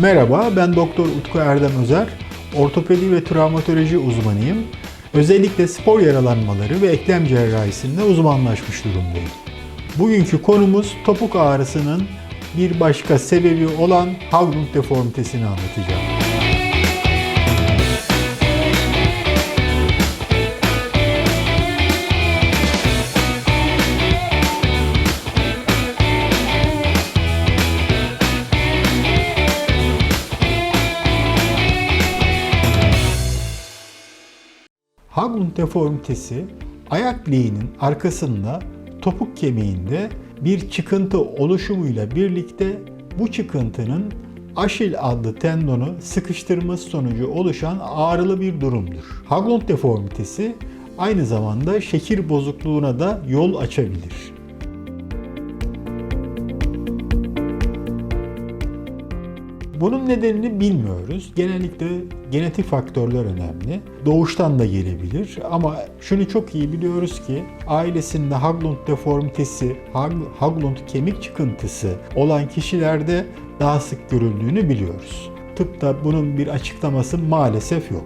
Merhaba, ben Doktor Utku Erdem Özer. Ortopedi ve travmatoloji uzmanıyım. Özellikle spor yaralanmaları ve eklem cerrahisinde uzmanlaşmış durumdayım. Bugünkü konumuz topuk ağrısının bir başka sebebi olan Haglund deformitesini anlatacağım. Haglund deformitesi ayak bileğinin arkasında topuk kemiğinde bir çıkıntı oluşumuyla birlikte bu çıkıntının Aşil adlı tendonu sıkıştırması sonucu oluşan ağrılı bir durumdur. Haglund deformitesi aynı zamanda şekir bozukluğuna da yol açabilir. Bunun nedenini bilmiyoruz. Genellikle genetik faktörler önemli. Doğuştan da gelebilir ama şunu çok iyi biliyoruz ki ailesinde Haglund deformitesi, Hag- Haglund kemik çıkıntısı olan kişilerde daha sık görüldüğünü biliyoruz. Tıpta bunun bir açıklaması maalesef yok.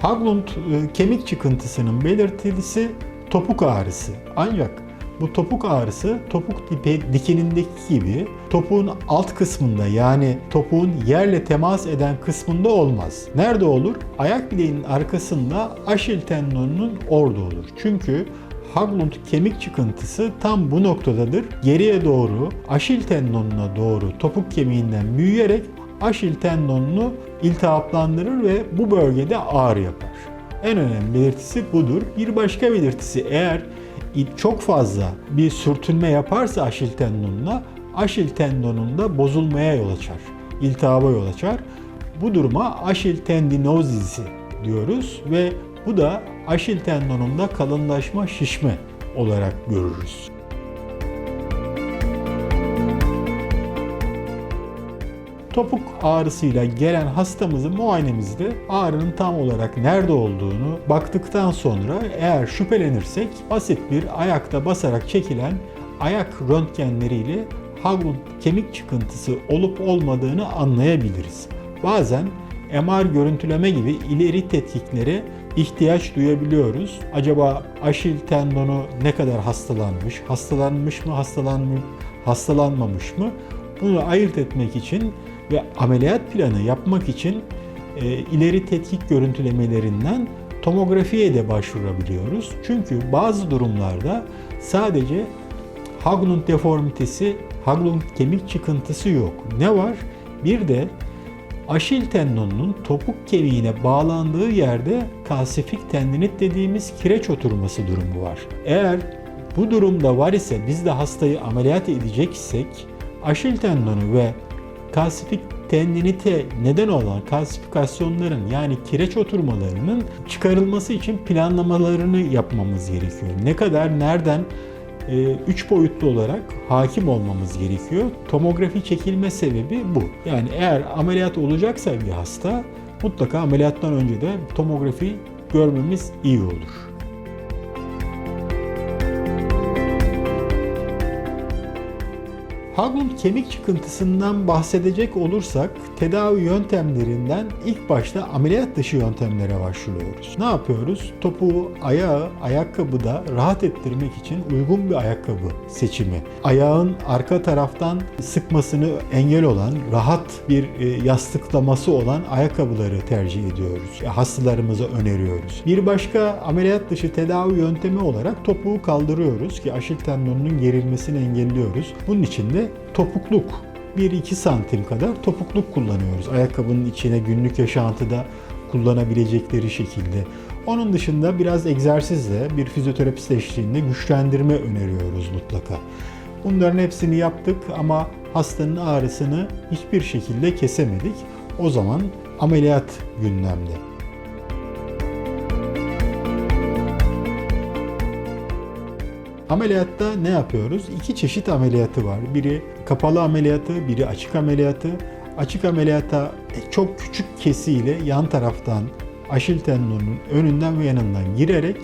Haglund e, kemik çıkıntısının belirtisi topuk ağrısı. Ancak bu topuk ağrısı topuk dipe dikenindeki gibi topuğun alt kısmında yani topuğun yerle temas eden kısmında olmaz. Nerede olur? Ayak bileğinin arkasında aşil tendonunun orada olur. Çünkü Haglund kemik çıkıntısı tam bu noktadadır. Geriye doğru aşil tendonuna doğru topuk kemiğinden büyüyerek aşil tendonunu iltihaplandırır ve bu bölgede ağrı yapar. En önemli belirtisi budur. Bir başka belirtisi eğer çok fazla bir sürtünme yaparsa aşil tendonuna aşil tendonunda bozulmaya yol açar. İltihaba yol açar. Bu duruma aşil tendinozisi diyoruz ve bu da aşil tendonunda kalınlaşma, şişme olarak görürüz. Topuk ağrısıyla gelen hastamızın muayenemizde ağrının tam olarak nerede olduğunu baktıktan sonra eğer şüphelenirsek basit bir ayakta basarak çekilen ayak röntgenleriyle Haglund kemik çıkıntısı olup olmadığını anlayabiliriz. Bazen MR görüntüleme gibi ileri tetkiklere ihtiyaç duyabiliyoruz. Acaba aşil tendonu ne kadar hastalanmış, hastalanmış mı, hastalanmış, hastalanmamış mı? Bunu ayırt etmek için ve ameliyat planı yapmak için e, ileri tetkik görüntülemelerinden tomografiye de başvurabiliyoruz. Çünkü bazı durumlarda sadece Haglund deformitesi, Haglund kemik çıkıntısı yok. Ne var? Bir de aşil tendonunun topuk kemiğine bağlandığı yerde kalsifik tendinit dediğimiz kireç oturması durumu var. Eğer bu durumda var ise biz de hastayı ameliyat edeceksek aşil tendonu ve kalsifik tendinite neden olan kalsifikasyonların yani kireç oturmalarının çıkarılması için planlamalarını yapmamız gerekiyor. Ne kadar nereden e, üç boyutlu olarak hakim olmamız gerekiyor. Tomografi çekilme sebebi bu. Yani eğer ameliyat olacaksa bir hasta mutlaka ameliyattan önce de tomografi görmemiz iyi olur. Haglund kemik çıkıntısından bahsedecek olursak tedavi yöntemlerinden ilk başta ameliyat dışı yöntemlere başlıyoruz. Ne yapıyoruz? Topuğu ayağı ayakkabıda rahat ettirmek için uygun bir ayakkabı seçimi. Ayağın arka taraftan sıkmasını engel olan, rahat bir e, yastıklaması olan ayakkabıları tercih ediyoruz. Hastalarımıza öneriyoruz. Bir başka ameliyat dışı tedavi yöntemi olarak topuğu kaldırıyoruz ki aşil tendonunun gerilmesini engelliyoruz. Bunun için de topukluk 1-2 santim kadar topukluk kullanıyoruz. Ayakkabının içine günlük yaşantıda kullanabilecekleri şekilde. Onun dışında biraz egzersizle bir fizyoterapist eşliğinde güçlendirme öneriyoruz mutlaka. Bunların hepsini yaptık ama hastanın ağrısını hiçbir şekilde kesemedik. O zaman ameliyat gündemde. Ameliyatta ne yapıyoruz? İki çeşit ameliyatı var. Biri kapalı ameliyatı, biri açık ameliyatı. Açık ameliyata çok küçük kesiyle yan taraftan aşil tendonunun önünden ve yanından girerek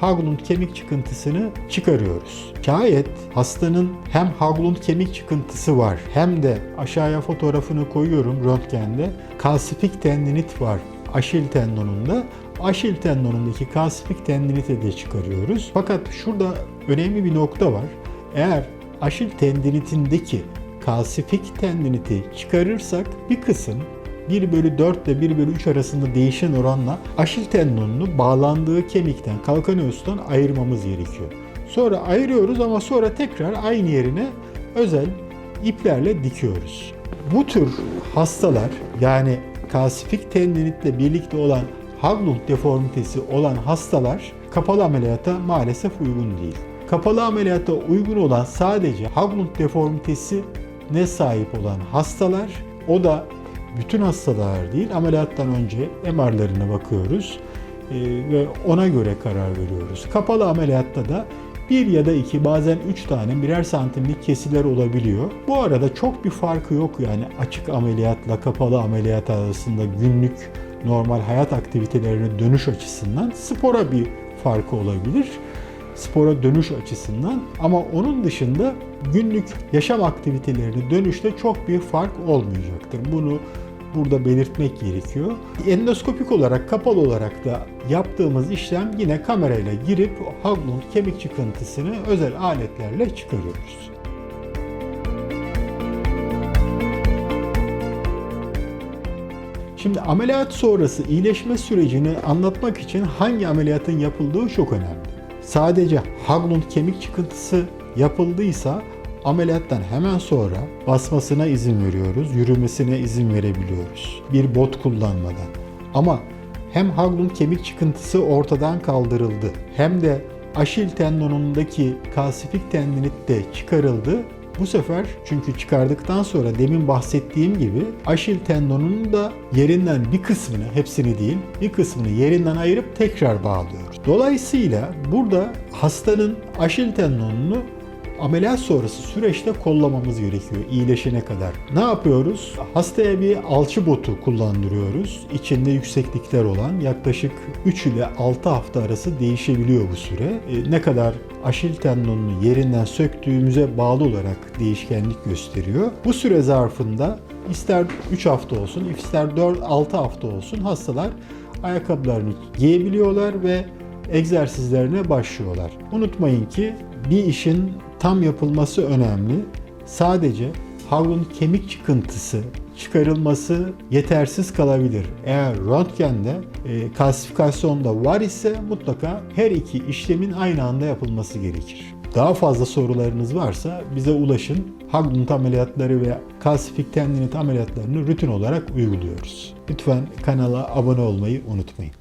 Haglund kemik çıkıntısını çıkarıyoruz. Şayet hastanın hem Haglund kemik çıkıntısı var hem de aşağıya fotoğrafını koyuyorum röntgende kalsifik tendinit var aşil tendonunda. Aşil tendonundaki kalsifik tendiniti de çıkarıyoruz. Fakat şurada önemli bir nokta var. Eğer aşil tendinitindeki kalsifik tendiniti çıkarırsak bir kısım 1 bölü 4 ile 1 bölü 3 arasında değişen oranla aşil tendonunu bağlandığı kemikten, kalkaneustan ayırmamız gerekiyor. Sonra ayırıyoruz ama sonra tekrar aynı yerine özel iplerle dikiyoruz. Bu tür hastalar yani kalsifik tendinitle birlikte olan Haglund deformitesi olan hastalar kapalı ameliyata maalesef uygun değil. Kapalı ameliyata uygun olan sadece Haglund deformitesi ne sahip olan hastalar o da bütün hastalar değil ameliyattan önce MR'larına bakıyoruz e, ve ona göre karar veriyoruz. Kapalı ameliyatta da bir ya da iki bazen üç tane birer santimlik kesiler olabiliyor. Bu arada çok bir farkı yok yani açık ameliyatla kapalı ameliyat arasında günlük normal hayat aktivitelerine dönüş açısından spora bir farkı olabilir. Spora dönüş açısından ama onun dışında günlük yaşam aktivitelerine dönüşte çok bir fark olmayacaktır. Bunu burada belirtmek gerekiyor. Endoskopik olarak kapalı olarak da yaptığımız işlem yine kamerayla girip Haglund kemik çıkıntısını özel aletlerle çıkarıyoruz. Şimdi ameliyat sonrası iyileşme sürecini anlatmak için hangi ameliyatın yapıldığı çok önemli. Sadece Haglund kemik çıkıntısı yapıldıysa ameliyattan hemen sonra basmasına izin veriyoruz, yürümesine izin verebiliyoruz. Bir bot kullanmadan. Ama hem Haglund kemik çıkıntısı ortadan kaldırıldı hem de aşil tendonundaki kalsifik tendinit de çıkarıldı. Bu sefer çünkü çıkardıktan sonra demin bahsettiğim gibi aşil tendonunun da yerinden bir kısmını, hepsini değil, bir kısmını yerinden ayırıp tekrar bağlıyoruz. Dolayısıyla burada hastanın aşil tendonunu ameliyat sonrası süreçte kollamamız gerekiyor iyileşene kadar. Ne yapıyoruz? Hastaya bir alçı botu kullandırıyoruz. İçinde yükseklikler olan yaklaşık 3 ile 6 hafta arası değişebiliyor bu süre. E, ne kadar aşil tendonunu yerinden söktüğümüze bağlı olarak değişkenlik gösteriyor. Bu süre zarfında ister 3 hafta olsun, ister 4-6 hafta olsun hastalar ayakkabılarını giyebiliyorlar ve egzersizlerine başlıyorlar. Unutmayın ki bir işin tam yapılması önemli. Sadece havlunun kemik çıkıntısı çıkarılması yetersiz kalabilir. Eğer röntgende e, kalsifikasyonda var ise mutlaka her iki işlemin aynı anda yapılması gerekir. Daha fazla sorularınız varsa bize ulaşın. Haglund ameliyatları ve kalsifik tendinit ameliyatlarını rutin olarak uyguluyoruz. Lütfen kanala abone olmayı unutmayın.